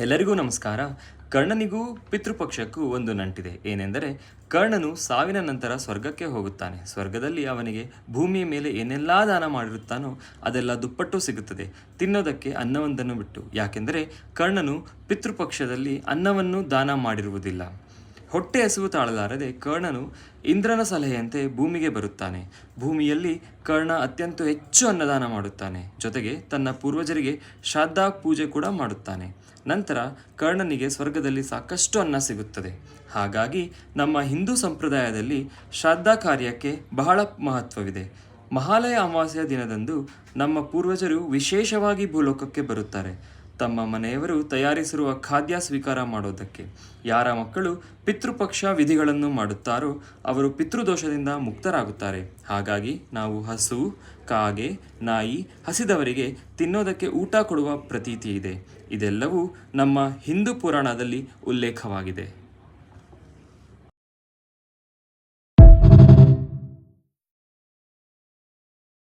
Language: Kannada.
ಎಲ್ಲರಿಗೂ ನಮಸ್ಕಾರ. ಕರ್ಣನಿಗೂ ಪಿತೃಪಕ್ಷಕ್ಕೂ ಒಂದು ನಂಟಿದೆ. ಏನೆಂದರೆ, ಕರ್ಣನು ಸಾವಿನ ನಂತರ ಸ್ವರ್ಗಕ್ಕೆ ಹೋಗುತ್ತಾನೆ. ಸ್ವರ್ಗದಲ್ಲಿ ಅವನಿಗೆ ಭೂಮಿಯ ಮೇಲೆ ಏನೆಲ್ಲ ದಾನ ಮಾಡಿರುತ್ತಾನೋ ಅದೆಲ್ಲ ದುಪ್ಪಟ್ಟು ಸಿಗುತ್ತದೆ. ತಿನ್ನೋದಕ್ಕೆ ಅನ್ನವೊಂದನ್ನು ಬಿಟ್ಟು. ಯಾಕೆಂದರೆ, ಕರ್ಣನು ಪಿತೃಪಕ್ಷದಲ್ಲಿ ಅನ್ನವನ್ನು ದಾನ ಮಾಡಿರುವುದಿಲ್ಲ. ಹೊಟ್ಟೆ ಹಸಿವು ತಾಳಲಾರದೆ ಕರ್ಣನು ಇಂದ್ರನ ಸಲಹೆಯಂತೆ ಭೂಮಿಗೆ ಬರುತ್ತಾನೆ. ಭೂಮಿಯಲ್ಲಿ ಕರ್ಣ ಅತ್ಯಂತ ಹೆಚ್ಚು ಅನ್ನದಾನ ಮಾಡುತ್ತಾನೆ. ಜೊತೆಗೆ ತನ್ನ ಪೂರ್ವಜರಿಗೆ ಶ್ರಾದ್ದ ಪೂಜೆ ಕೂಡ ಮಾಡುತ್ತಾನೆ. ನಂತರ ಕರ್ಣನಿಗೆ ಸ್ವರ್ಗದಲ್ಲಿ ಸಾಕಷ್ಟು ಅನ್ನ ಸಿಗುತ್ತದೆ. ಹಾಗಾಗಿ ನಮ್ಮ ಹಿಂದೂ ಸಂಪ್ರದಾಯದಲ್ಲಿ ಶ್ರಾದ್ದ ಕಾರ್ಯಕ್ಕೆ ಬಹಳ ಮಹತ್ವವಿದೆ. ಮಹಾಲಯ ಅಮಾವಾಸ್ಯ ದಿನದಂದು ನಮ್ಮ ಪೂರ್ವಜರು ವಿಶೇಷವಾಗಿ ಭೂಲೋಕಕ್ಕೆ ಬರುತ್ತಾರೆ. ತಮ್ಮ ಮನೆಯವರು ತಯಾರಿಸಿರುವ ಖಾದ್ಯ ಸ್ವೀಕಾರ ಮಾಡೋದಕ್ಕೆ. ಯಾರ ಮಕ್ಕಳು ಪಿತೃಪಕ್ಷ ವಿಧಿಗಳನ್ನು ಮಾಡುತ್ತಾರೋ ಅವರು ಪಿತೃದೋಷದಿಂದ ಮುಕ್ತರಾಗುತ್ತಾರೆ. ಹಾಗಾಗಿ ನಾವು ಹಸು, ಕಾಗೆ, ನಾಯಿ, ಹಸಿದವರಿಗೆ ತಿನ್ನೋದಕ್ಕೆ ಊಟ ಕೊಡುವ ಪ್ರತೀತಿ ಇದೆ ಇದೆಲ್ಲವೂ ನಮ್ಮ ಹಿಂದೂ ಪುರಾಣದಲ್ಲಿ ಉಲ್ಲೇಖವಾಗಿದೆ.